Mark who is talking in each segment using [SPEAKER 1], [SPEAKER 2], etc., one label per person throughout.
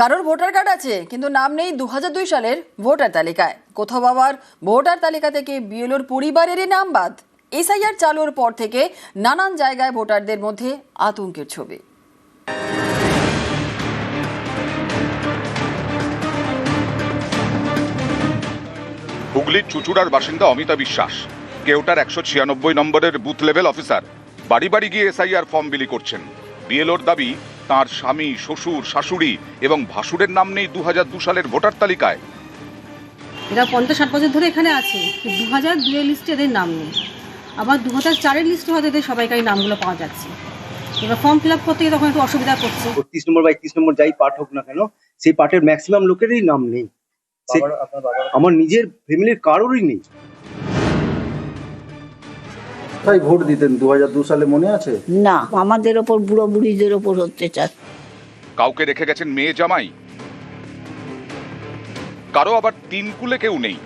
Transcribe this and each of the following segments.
[SPEAKER 1] কারোর voter card আছে, কিন্তু নাম নেই দু সালের ভোটার তালিকায়। কোথাও আবার ভোটার তালিকা থেকে বিএলওর পরিবারেরই নাম বাদ। এসআইআর চালুর পর থেকে নানান জায়গায় ভোটারদের মধ্যে আতঙ্কের ছবি।
[SPEAKER 2] হুগলির চুচুড়ার বাসিন্দা অমিতা বিশ্বাস কেউটার একশো ছিয়ানব্বই নম্বরের বুথ লেভেল অফিসার বাড়ি বাড়ি গিয়ে এসআইআর ফর্ম বিলি করছেন। বিএলওর দাবি তার স্বামী শ্বশুর শাশুড়ি এবং ভাসুরের নাম নেই দু দু সালের ভোটার তালিকায়।
[SPEAKER 3] এরা পঞ্চাশ ষাট বছর ধরে এখানে আছে দু হাজার দুয়ের লিস্টে এদের নাম নেই। আবার দু হাজার চারের লিস্টে হয়তো এদের সবাইকারই নামগুলো পাওয়া যাচ্ছে। এবার ফর্ম ফিল আপ করতে গিয়ে তখন একটু অসুবিধা করছে।
[SPEAKER 4] বত্রিশ নম্বর বা একত্রিশ নম্বর যাই পাঠ হোক না কেন সেই পাঠের ম্যাক্সিমাম লোকেরই নাম নেই। আমার নিজের ফ্যামিলির কারোরই নেই।
[SPEAKER 5] কোথায় ভোট দিতেন? দু দু সালে মনে আছে?
[SPEAKER 6] না আমাদের ওপর বুড়ো বুড়িদের ওপর অত্যাচার।
[SPEAKER 2] কাউকে রেখে গেছেন মেয়ে জামাই। কারও আবার তিন কুলে কেউ নেই।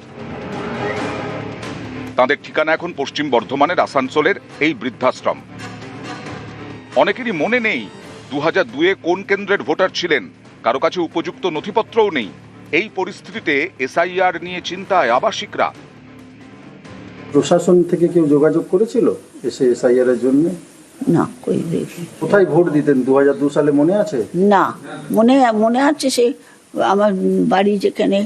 [SPEAKER 2] তাদের ঠিকানা এখন পশ্চিম বর্ধমানের আসানসোলের এই বৃদ্ধাশ্রম। অনেকেরই মনে নেই দু হাজার দুয়ে কোন কেন্দ্রের ভোটার ছিলেন। কারও কাছে উপযুক্ত নথিপত্রও নেই। এই পরিস্থিতিতে এসআইআর নিয়ে চিন্তায় আবাসিকরা।
[SPEAKER 5] প্রশাসন থেকে কেউ যোগাযোগ করেছিল এসে এসআইআর এর জন্য?
[SPEAKER 6] না কই দেখি
[SPEAKER 5] কোথায় ভোট দিতেন? দু দু সালে মনে আছে?
[SPEAKER 6] না মনে মনে আছে সে আমার বাড়ি যেখানে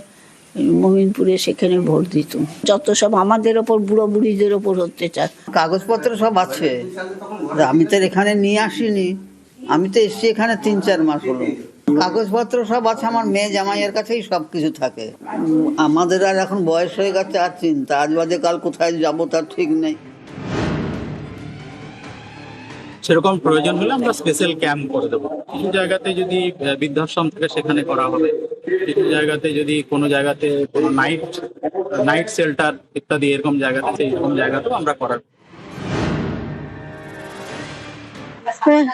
[SPEAKER 6] মমিনপুরে সেখানে ভোট দিত। যত সব আমাদের ওপর বুড়ো বুড়িদের ওপর অত্যাচার।
[SPEAKER 7] কাগজপত্র সব আছে। আমি তো এখানে নিয়ে আসিনি। আমি তো এসছি এখানে তিন চার মাস হলো। কাগজপত্র সব আছে আমার মেয়ে জামাইয়ের কাছেই সব কিছু থাকে। আমাদের আর এখন বয়স হয়ে গেছে আর চিন্তা। আজ বাদে কাল কোথায় যাব তার ঠিক নেই।
[SPEAKER 8] সেরকম প্রয়োজন হলে আমরা স্পেশাল ক্যাম্প করে দেবো। কিছু জায়গাতে যদি বৃদ্ধাশ্রম থেকে সেখানে করা হবে। কিছু জায়গাতে যদি কোনো জায়গাতে কোনো নাইট নাইট শেল্টার ইত্যাদি এরকম জায়গাতে সেই রকম জায়গাতেও আমরা করার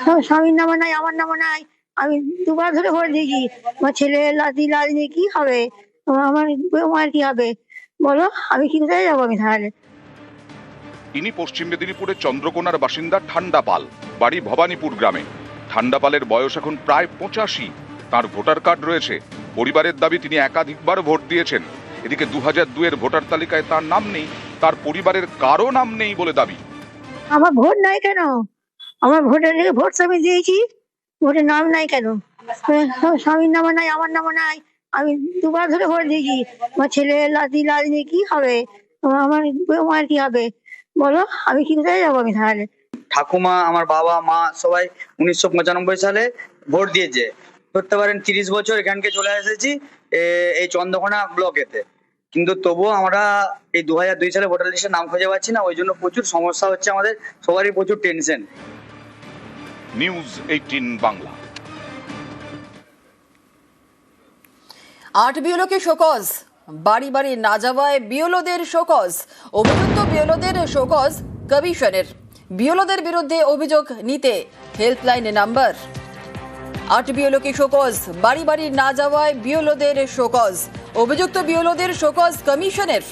[SPEAKER 9] আমার স্বামীর নামে নাই আমার নামে নাই। আমি দুবার ধরে ভোট দিয়েছি আমার ছেলে লাতি লাদিনি কি হবে? আমার মায়ের কি হবে? বলো আমি কি কোথায় যাব আমি তাহলে?
[SPEAKER 2] ইনি পশ্চিম মেদিনীপুরের চন্দ্রকোনার বাসিন্দা ঠান্ডা পাল বাড়ি ভবানীপুর গ্রামে। ঠান্ডা পালের বয়স এখন প্রায় পঁচাশি। তার ভোটার কার্ড রয়েছে। পরিবারের দাবি তিনি একাধিকবার ভোট দিয়েছেন। এদিকে দু হাজার দুয়ের ভোটার তালিকায় তার নাম নেই তার পরিবারের কারও নাম নেই বলে দাবি।
[SPEAKER 9] আমার ভোট নাই কেন? আমার ভোটের ভোট আমি দিয়েছি। ভোটের নাম নাই কেন? আমার স্বামীর নামে নাই, আমার নামে নাই। আমি দুবার ধরে ভোট দিয়েছি আমার ছেলে লাতি লাদিনি কি হবে? আমার মায়ের কি হবে? বলো, আমি কি যাব আমি তাহলে?
[SPEAKER 10] ঠাকুমা, আমার বাবা, মা সবাই উনিশশো পঁচানব্বই সালে ভোট দিয়েছে। ধরতে পারেন তিরিশ বছর এখানকে চলে এসেছি এই চন্দ্রকোনা ব্লকেতে। কিন্তু তবুও আমরা এই দু হাজার দুই সালে ভোটার লিস্টে নাম খুঁজে পাচ্ছি না, ওই জন্য প্রচুর সমস্যা হচ্ছে আমাদের, সবারই প্রচুর টেনশন
[SPEAKER 2] নিউজ এইটিন বাংলা
[SPEAKER 1] আট বিওলোকে শোকজ। বাড়ি বাড়ি না যাওয়ায় বিওলোদের শোকজ। অভিযুক্ত বিওলোদের শোকজ কমিশনের। বিওলোদের বিরুদ্ধে অভিযোগ নিতে হেল্পলাইন নাম্বার। আট বিওলোকে শোকজ। বাড়ি বাড়ি না যাওয়ায় বিওলোদের শোকজ। অভিযুক্ত বিওলোদের শোকজ কমিশনের।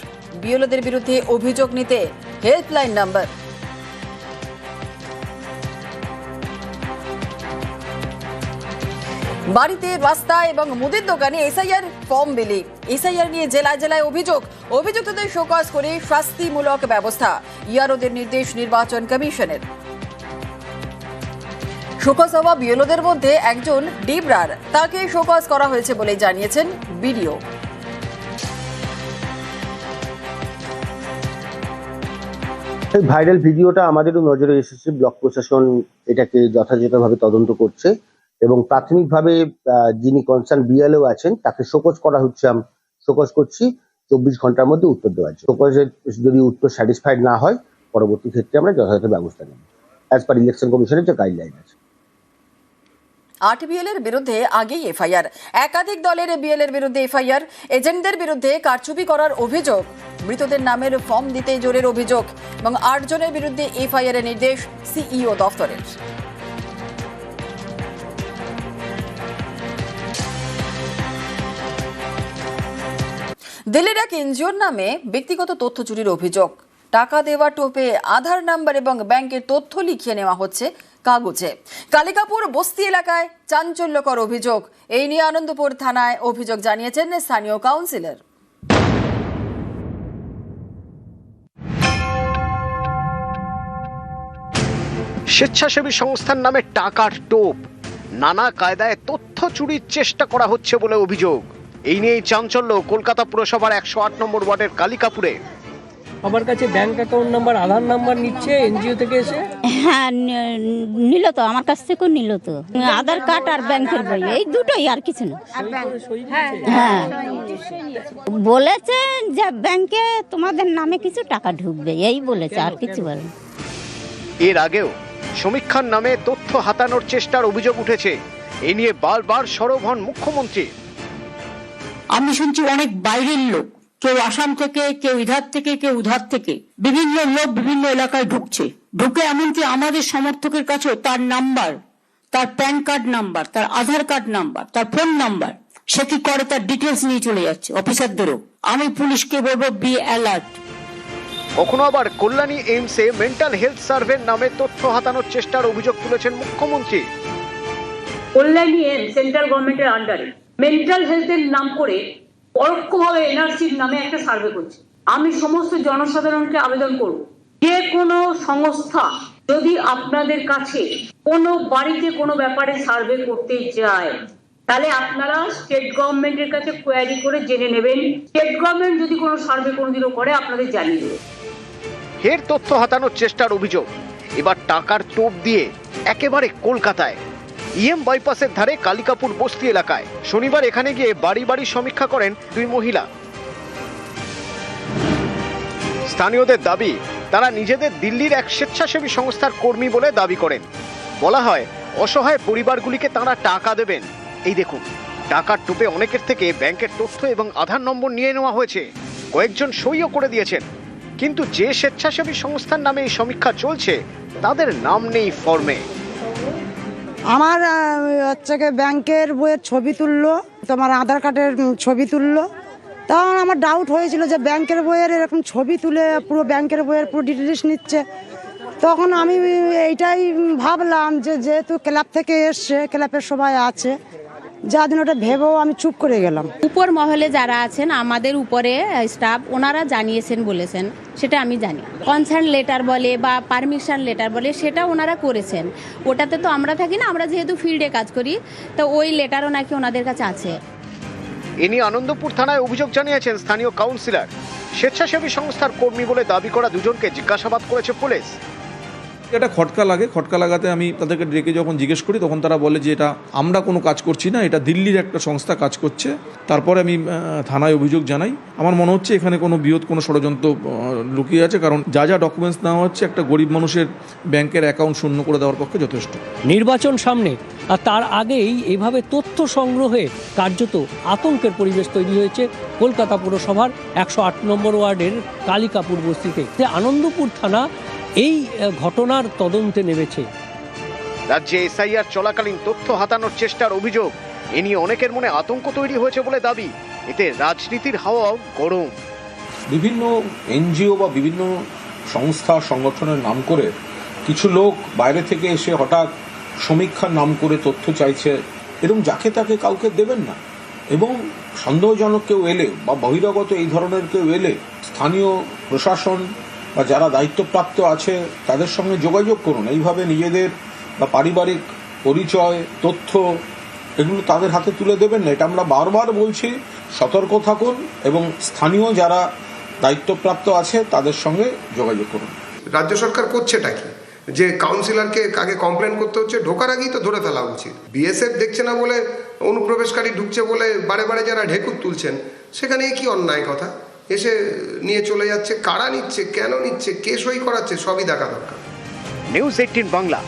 [SPEAKER 1] বিওলোদের বিরুদ্ধে অভিযোগ নিতে হেল্পলাইন নাম্বার। বাড়িতে রাস্তায় এবং মুদির দোকানে এসআইআর ফর্ম বিলি। এসআইআর নিয়ে জেলায় জেলায় অভিযোগ। অভিযুক্তদের শোকজ করে শাস্তিমূলক ব্যবস্থা। ইয়ারোদের নির্দেশ নির্বাচন কমিশনের। শোকজ হওয়া বিএলওদের মধ্যে একজন ডিবরার। তাকে শোকজ করা হয়েছে বলে জানিয়েছেন বিডিও।
[SPEAKER 11] ভাইরাল ভিডিওটা আমাদেরও নজরে এসেছে। ব্লক প্রশাসন এটাকে যথাযথভাবে তদন্ত করছে। এবং প্রাথমিকভাবে যিনি কনসার্ন বিএলও আছেন, তাকে শোকজ করা হচ্ছে আম- শোকজ করছি। চব্বিশ ঘণ্টার মধ্যে উত্তর দেওয়া জন্য। শোকজের যদি উত্তর স্যাটিসফাইড না হয়, পরবর্তী ক্ষেত্রে আমরা যথাযথ ব্যবস্থা নেব। অ্যাজ পার ইলেকশন কমিশনের যে গাইডলাইন আছে।
[SPEAKER 1] আট বিএলের বিরুদ্ধে আগেই এফআইআর। একাধিক দলের বিএলের বিরুদ্ধে এফআইআর। এজেন্টদের বিরুদ্ধে কারচুপি করার অভিযোগ। মৃতদের নামের ফর্ম দিতে জোরের অভিযোগ। এবং আট জনের বিরুদ্ধে এফআইআর এর নির্দেশ সিইও দফতরের। দিল্লির এক এনজিওর নামে ব্যক্তিগত তথ্য চুরির অভিযোগ। টাকা দেওয়া টোপে আধার নাম্বার এবং ব্যাংকের তথ্য লিখিয়ে নেওয়া হচ্ছে কাগজে। কালিকাপুর বস্তি এলাকায় চাঞ্চল্যকর অভিযোগ। এই নিয়ে আনন্দপুর থানায় অভিযোগ জানিয়েছেন স্থানীয় কাউন্সিলর।
[SPEAKER 12] স্বেচ্ছাসেবী সংস্থার নামে টাকার টোপ। নানা কায়দায় তথ্য চুরির চেষ্টা করা হচ্ছে বলে অভিযোগ। এই নিয়েই চাঞ্চল্য কলকাতা পুরসভার একশো আট নম্বর ওয়ার্ডের কালিকাপুরে।
[SPEAKER 13] আমার কাছে bank account number Aadhaar number নিচ্ছে এনজিও থেকে এসে?
[SPEAKER 6] হ্যাঁ নিল তো আমার কাছ থেকেও নিল তো। আধার কার্ড আর ব্যাংকের বই এই দুটোই আর কিছু না। হ্যাঁ বলেছে যে ব্যাংকে তোমাদের নামে কিছু টাকা ঢুকবে এই বলেছে আর কিছু বলে
[SPEAKER 12] এর আগেও সমীক্ষার নামে তথ্য হাতানোর চেষ্টার অভিযোগ উঠেছে। এ নিয়ে বারবার সরব হন মুখ্যমন্ত্রী।
[SPEAKER 14] আমি শুনছি অনেক বাইরের লোক। কেউ আসাম থেকে কেউ ইধার থেকে কেউ উধার থেকে। বিভিন্ন লোক বিভিন্ন এলাকায় ঢুকছে। ঢুকে এমনকি আমাদের সমর্থকের কাছেও তার নাম্বার তার প্যান কার্ড নাম্বার তার আধার কার্ড নাম্বার তার ফোন নাম্বার। সে কি করে তার ডিটেলস নিয়ে চলে যাচ্ছে অফিসারদেরও? আমি পুলিশকে বলব বি অ্যালার্ট।
[SPEAKER 12] কখনো আবার কল্যাণী এইমসে মেন্টাল হেলথ সার্ভের নামে তথ্য হাতানোর চেষ্টার অভিযোগ তুলেছেন মুখ্যমন্ত্রী।
[SPEAKER 14] কল্যাণী এম সেন্ট্রাল গভর্নমেন্টের আন্ডারে। মেন্টাল হেলথের নাম করে পরোক্ষভাবে এনআরসির নামে একটা সার্ভে করছে। আমি সমস্ত জনসাধারণকে আবেদন করব। যে কোনো সংস্থা যদি আপনাদের কাছে কোনো বাড়িতে কোনো ব্যাপারে সার্ভে করতে যায় তাহলে আপনারা স্টেট গভর্নমেন্টের কাছে কোয়ারি করে জেনে নেবেন। স্টেট গভর্নমেন্ট যদি কোনো সার্ভে কোনোদিনও করে, আপনাদের জানিয়ে দেবে।
[SPEAKER 12] ফের তথ্য হাতানোর চেষ্টার অভিযোগ। এবার টাকার টোপ দিয়ে একেবারে কলকাতায় ইএম বাইপাসের ধারে কালিকাপুর বস্তি এলাকায়। শনিবার এখানে গিয়ে বাড়ি বাড়ি সমীক্ষা করেন দুই মহিলা। স্থানীয়দের দাবি, তারা নিজেদের দিল্লির এক স্বেচ্ছাসেবী সংস্থার কর্মী বলে দাবি করেন। বলা হয়, অসহায় পরিবারগুলিকে তারা টাকা দেবেন। এই দেখুন, টাকার টুপে অনেকের থেকে ব্যাংকের তথ্য এবং আধার নম্বর নিয়ে নেওয়া হয়েছে। কয়েকজন সইও করে দিয়েছেন। কিন্তু যে স্বেচ্ছাসেবী সংস্থার নামে এই সমীক্ষা চলছে, তাদের নাম নেই ফর্মে।
[SPEAKER 3] আমার হচ্ছে ব্যাংকের বইয়ের ছবি তুললো, তোমার আধার কার্ডের ছবি তুললো। তখন আমার ডাউট হয়েছিল যে ব্যাংকের বইয়ের এরকম ছবি তুলে পুরো ব্যাংকের বইয়ের পুরো ডিটেলস নিচ্ছে। তখন আমি এইটাই ভাবলাম যে যেহেতু ক্লাব থেকে এসছে, ক্লাবের সবাই আছে যার জন্য ওটা ভেবেও আমি চুপ করে গেলাম।
[SPEAKER 6] উপর মহলে যারা আছেন আমাদের উপরে স্টাফ ওনারা জানিয়েছেন বলেছেন সেটা আমি জানি। কনসার্ন লেটার বলে বা পারমিশন লেটার বলে সেটা ওনারা করেছেন। ওটাতে তো আমরা থাকি না আমরা যেহেতু ফিল্ডে কাজ করি তো ওই লেটারও নাকি ওনাদের কাছে আছে।
[SPEAKER 12] এ নিয়ে আনন্দপুর থানায় অভিযোগ জানিয়েছেন স্থানীয় কাউন্সিলর স্বেচ্ছাসেবী সংস্থার কর্মী বলে দাবি করা দুজনকে জিজ্ঞাসাবাদ করেছে পুলিশ।
[SPEAKER 15] এটা খটকা লাগে, খটকা লাগাতে আমি তাদেরকে ডেকে যখন জিজ্ঞেস করি, তখন তারা বলে যে এটা আমরা কোনো কাজ করছি না, এটা দিল্লির একটা সংস্থা কাজ করছে। তারপরে আমি থানায় অভিযোগ জানাই। আমার মনে হচ্ছে এখানে কোনো বৃহৎ, কোনো ষড়যন্ত্র লুকিয়ে আছে, কারণ যা যা ডকুমেন্টস নেওয়া হচ্ছে, একটা গরিব মানুষের ব্যাংকের অ্যাকাউন্ট শূন্য করে দেওয়ার পক্ষে যথেষ্ট।
[SPEAKER 13] নির্বাচন সামনে, আর তার আগেই এভাবে তথ্য সংগ্রহে কার্যত আতঙ্কের পরিবেশ তৈরি হয়েছে কলকাতা পুরসভার একশো আট নম্বর ওয়ার্ডের কালিকাপুর বস্তিতে। আনন্দপুর থানা এই ঘটনার তদন্তে নেমেছে।
[SPEAKER 12] রাজ্যে এসআইআর চলাকালীন তথ্য হাতানোর চেষ্টার অভিযোগ এ নিয়ে অনেকের মনে আতঙ্ক তৈরি হয়েছে বলে দাবি। এতে রাজনীতির হাওয়াও গরম।
[SPEAKER 16] বিভিন্ন এনজিও বা বিভিন্ন সংস্থা সংগঠনের নাম করে কিছু লোক বাইরে থেকে এসে হঠাৎ সমীক্ষার নাম করে তথ্য চাইছে এরকম যাকে তাকে কাউকে দেবেন না। এবং সন্দেহজনক কেউ এলে বা বহিরাগত এই ধরনের কেউ এলে স্থানীয় প্রশাসন বা যারা দায়িত্বপ্রাপ্ত আছে, তাদের সঙ্গে যোগাযোগ করুন। এইভাবে নিজেদের বা পারিবারিক পরিচয়, তথ্য, এগুলো তাদের হাতে তুলে দেবেন না। এটা আমরা বারবার বলছি, সতর্ক থাকুন এবং স্থানীয় যারা দায়িত্বপ্রাপ্ত আছে, তাদের সঙ্গে যোগাযোগ করুন।
[SPEAKER 17] রাজ্য সরকার করছেটা কি? যে কাউন্সিলরকে আগে কমপ্লেন করতে হচ্ছে, ঢোকার আগেই তো ধরে ফেলা উচিত। বিএসএফ দেখছে না বলে, অনুপ্রবেশকারী ঢুকছে বলে বারে বারে যারা ঢেকুর তুলছেন সেখানে কি অন্যায় কথা? এসে নিয়ে চলে যাচ্ছে, কারা নিচ্ছে, কেন নিচ্ছে, কে সই করাচ্ছে, সবই দেখা দরকার।
[SPEAKER 12] News eighteen Bangla.